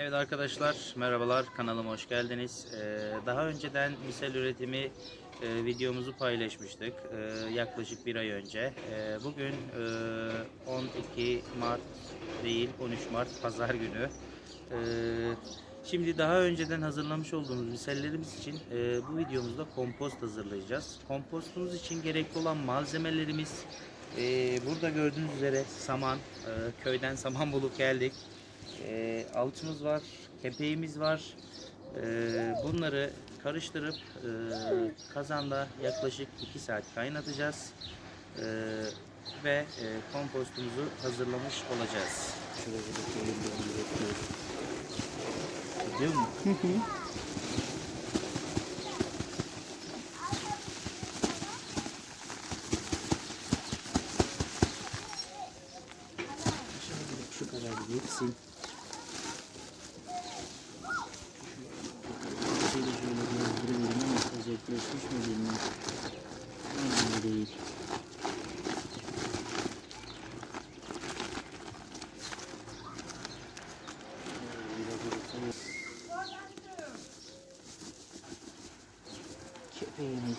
Evet arkadaşlar merhabalar kanalıma hoş geldiniz. Ee, daha önceden misal üretimi e, videomuzu paylaşmıştık e, yaklaşık bir ay önce. E, bugün e, 12 Mart değil 13 Mart Pazar günü. Şimdi daha önceden hazırlamış olduğumuz misallerimiz için bu videomuzda kompost hazırlayacağız. Kompostumuz için gerekli olan malzemelerimiz burada gördüğünüz üzere saman, köyden saman bulup geldik. E, alçımız var, kepeğimiz var. E, bunları karıştırıp e, kazanda yaklaşık 2 saat kaynatacağız. E, ve e, kompostumuzu hazırlamış olacağız. Şuraya da onu bekliyorum. Gidiyor mu? Şöyle şu kadar geçsin. Şöyle şöyle gezdirelim ama özelleşmiş mi bilmem. Önemli değil. Lazım.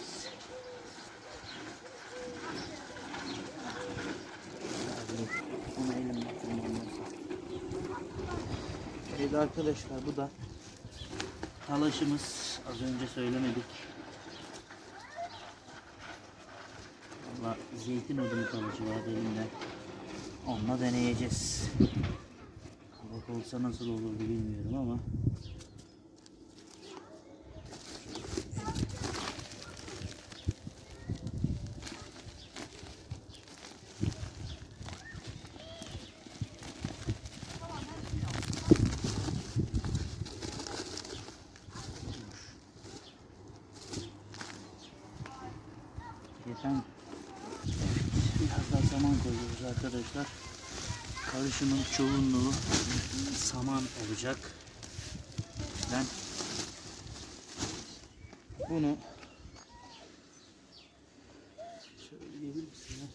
Evet arkadaşlar bu da talaşımız. Az önce söylemedik. Valla zeytin odunu talaşı var elimde. Onunla deneyeceğiz. Kabak olsa nasıl olurdu bilmiyorum ama. Geçen biraz daha saman koyuyoruz arkadaşlar. Karışımın çoğunluğu saman olacak. Ben bunu şöyle yiyebilir misin?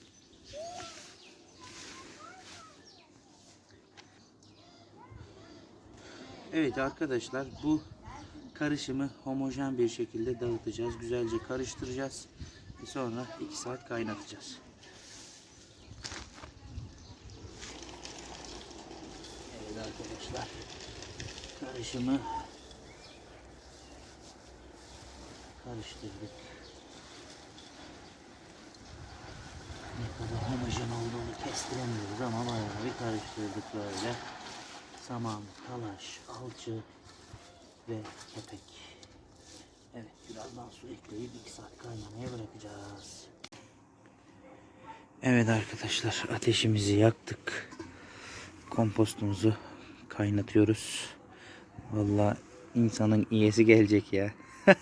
Evet arkadaşlar bu karışımı homojen bir şekilde dağıtacağız. Güzelce karıştıracağız. Sonra 2 saat kaynatacağız. Evet arkadaşlar. Karışımı karıştırdık. Ne kadar homojen olduğunu kestiremiyoruz ama bayağı bir karıştırdık böyle. Saman, talaş, alçı ve kepek. Evet birazdan su ekleyip 2 saat kaynamaya bırakacağız. Evet arkadaşlar ateşimizi yaktık. Kompostumuzu kaynatıyoruz. Vallahi insanın iyisi gelecek ya.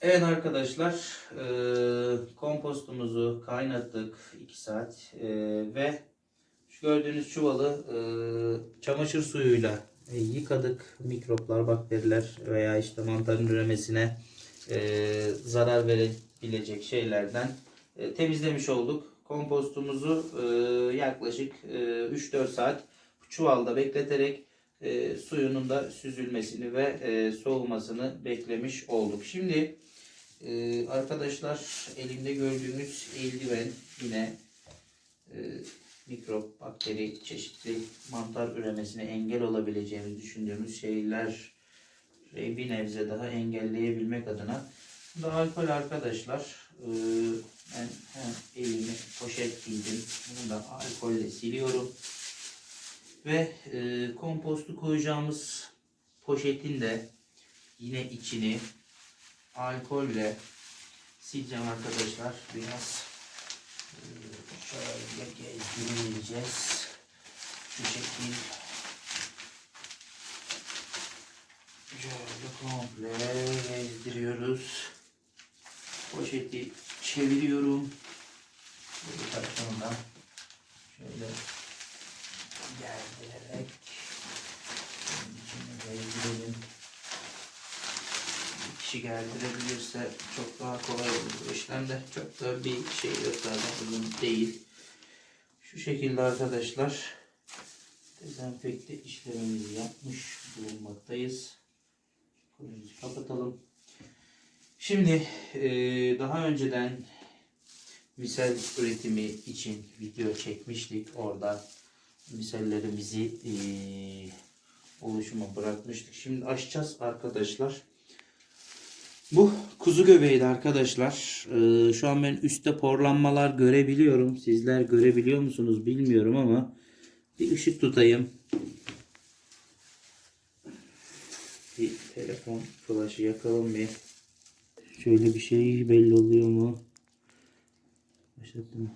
Evet arkadaşlar eee, kompostumuzu kaynattık 2 saat eee, ve şu gördüğünüz çuvalı eee, çamaşır suyuyla e, yıkadık. Mikroplar, bakteriler veya işte mantarın üremesine eee, zarar verebilecek şeylerden e, temizlemiş olduk. Kompostumuzu eee, yaklaşık eee, 3-4 saat çuvalda bekleterek e, suyunun da süzülmesini ve e, soğumasını beklemiş olduk. Şimdi e, arkadaşlar elimde gördüğünüz eldiven yine e, mikrop, bakteri, çeşitli mantar üremesine engel olabileceğimizi düşündüğümüz şeyler bir nebze daha engelleyebilmek adına bu da alkol arkadaşlar. E, ben elimi poşet giydim. Bunu da alkolle siliyorum. Ve e, kompostu koyacağımız poşetin de yine içini alkolle sileceğim arkadaşlar. Biraz e, şöyle gezdireceğiz. Şu şekil. Şöyle komple gezdiriyoruz. Poşeti çeviriyorum. Böyle tarafından şöyle gerdirerek içine gezdirelim. Bir kişi gerdirebilirse çok daha kolay olur bu işlem de çok da bir şey yok zaten uzun değil. Şu şekilde arkadaşlar dezenfekte işlemimizi yapmış bulunmaktayız. Kolumuzu kapatalım. Şimdi eee, daha önceden misal üretimi için video çekmiştik. Orada misallerimizi eee oluşuma bırakmıştık. Şimdi açacağız arkadaşlar. Bu kuzu göbeğiydi arkadaşlar. Ee, şu an ben üstte porlanmalar görebiliyorum. Sizler görebiliyor musunuz bilmiyorum ama bir ışık tutayım. Bir telefon flaşı yakalım bir. Şöyle bir şey belli oluyor mu? Başlattım.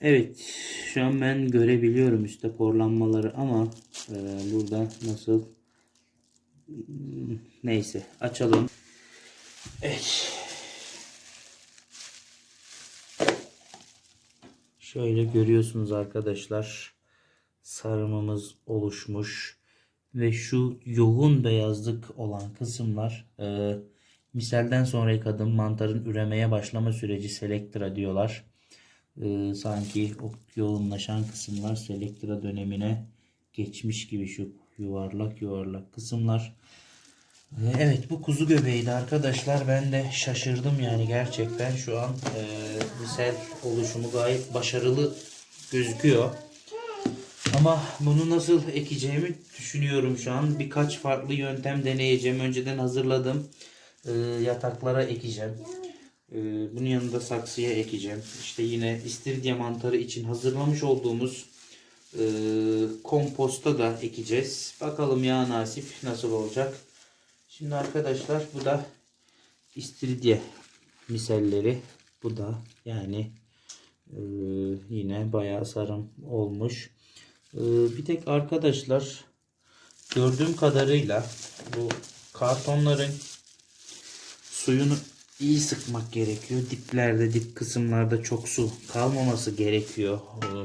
Evet, şu an ben görebiliyorum üstte porlanmaları ama e, burada nasıl Hmm, neyse açalım. Evet. Şöyle görüyorsunuz arkadaşlar. Sarımımız oluşmuş. Ve şu yoğun beyazlık olan kısımlar e, miselden sonra yıkadım mantarın üremeye başlama süreci selektra diyorlar. E, sanki o yoğunlaşan kısımlar selektra dönemine geçmiş gibi şu yuvarlak yuvarlak kısımlar. Ee, Evet bu kuzu göbeğiydi arkadaşlar. Ben de şaşırdım yani gerçekten şu an e, misal oluşumu gayet başarılı gözüküyor. Ama bunu nasıl ekeceğimi düşünüyorum şu an. Birkaç farklı yöntem deneyeceğim. Önceden hazırladım. E, yataklara ekeceğim. E, bunun yanında saksıya ekeceğim. İşte yine istiridye mantarı için hazırlamış olduğumuz e, komposta da ekeceğiz. Bakalım ya nasip nasıl olacak. Şimdi arkadaşlar bu da istiridye miselleri. Bu da yani e, yine bayağı sarım olmuş. E, bir tek arkadaşlar gördüğüm kadarıyla bu kartonların suyunu iyi sıkmak gerekiyor. Diplerde, dip kısımlarda çok su kalmaması gerekiyor.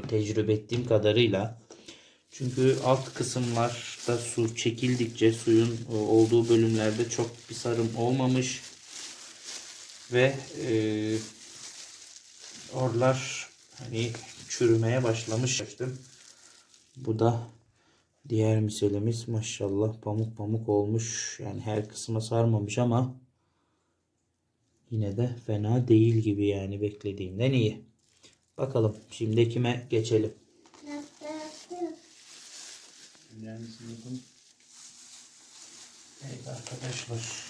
Tecrübe ettiğim kadarıyla. Çünkü alt kısımlarda su çekildikçe suyun e, olduğu bölümlerde çok bir sarım olmamış. Ve e, oralar hani çürümeye başlamış. Bu da diğer miselimiz maşallah pamuk pamuk olmuş. Yani her kısma sarmamış ama yine de fena değil gibi yani beklediğimden iyi. Bakalım şimdi kime geçelim. Evet arkadaşlar.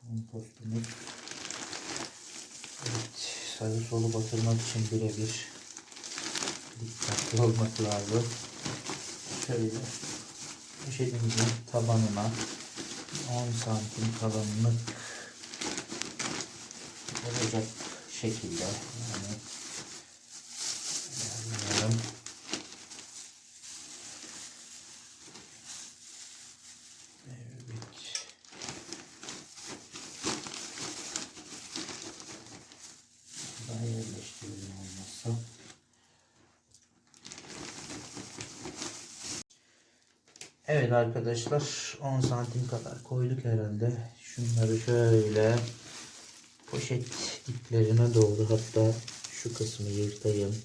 Kompostumuz. Evet sağı solu batırmak için birebir dikkatli olmak lazım. Şöyle poşetimizin tabanına 10 santim kalınlık olacak şekilde yani ayarlayalım. Evet. Daha yerleştirelim olmazsa. Evet arkadaşlar 10 santim kadar koyduk herhalde. Şunları şöyle poşet diplerine doğru hatta şu kısmı yırtayım.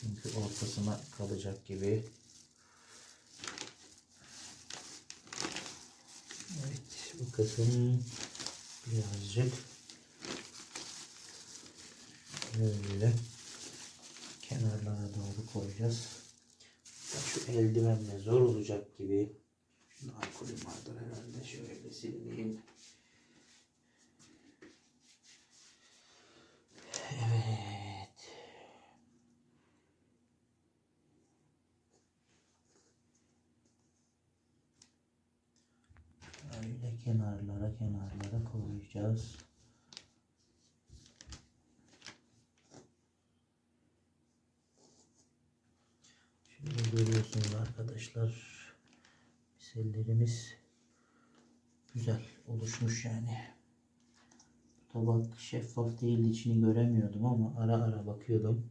Çünkü ortasına kalacak gibi. Evet bu kısım birazcık böyle kenarlara doğru koyacağız. Şu eldivenle zor olacak gibi. Şunu alkolüm vardır herhalde. Şöyle sileyim. Evet. Öyle kenarlara kenarlara koyacağız. bakımlı arkadaşlar. Misellerimiz güzel oluşmuş yani. Tabak şeffaf değildi içini göremiyordum ama ara ara bakıyordum.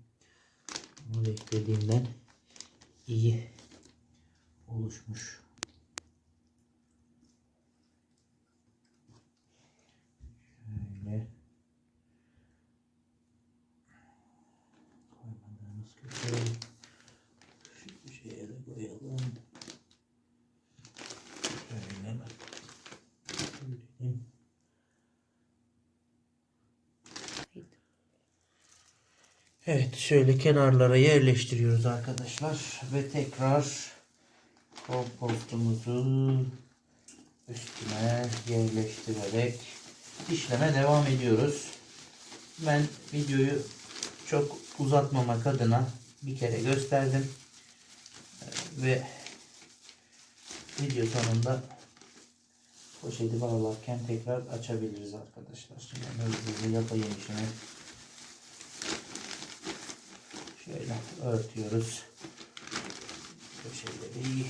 Bunu beklediğimden iyi oluşmuş. Şöyle koymadığımız köşeye koyalım. Şöyle. Şöyle. Evet şöyle kenarlara yerleştiriyoruz arkadaşlar ve tekrar kompostumuzu üstüne yerleştirerek işleme devam ediyoruz. Ben videoyu çok uzatmamak adına bir kere gösterdim ve video sonunda poşeti bağlarken tekrar açabiliriz arkadaşlar. Şimdi ben hızlı yapayım işimi. Şöyle örtüyoruz. Köşeleri.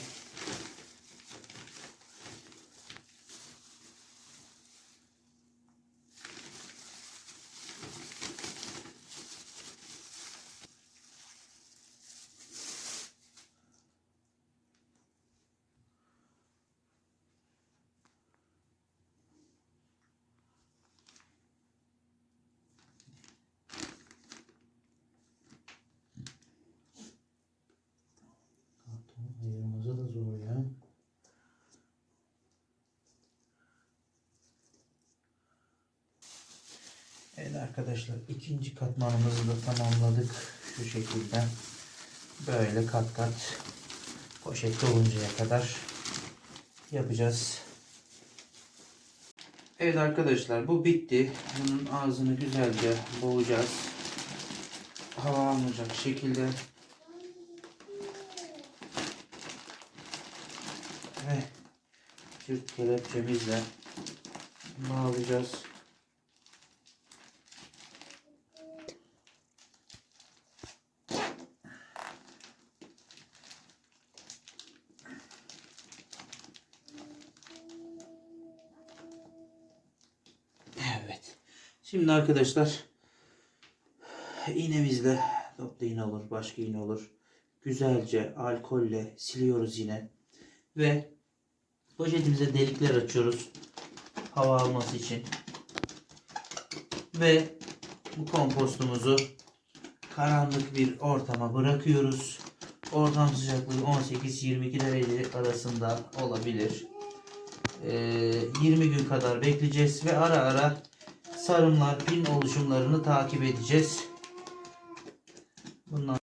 Kartonu ayırması da zor ya. Evet arkadaşlar ikinci katmanımızı da tamamladık. Şu şekilde böyle kat kat poşette oluncaya kadar yapacağız. Evet arkadaşlar bu bitti. Bunun ağzını güzelce boğacağız. Hava almayacak şekilde ve çift kelepçemizle bağlayacağız. Evet. Şimdi arkadaşlar iğnemizle toplu iğne olur, başka iğne olur. Güzelce alkolle siliyoruz yine. Ve poşetimize delikler açıyoruz. Hava alması için. Ve bu kompostumuzu karanlık bir ortama bırakıyoruz. Ortam sıcaklığı 18-22 derece arasında olabilir. Ee, 20 gün kadar bekleyeceğiz ve ara ara sarımlar, pin oluşumlarını takip edeceğiz. Bundan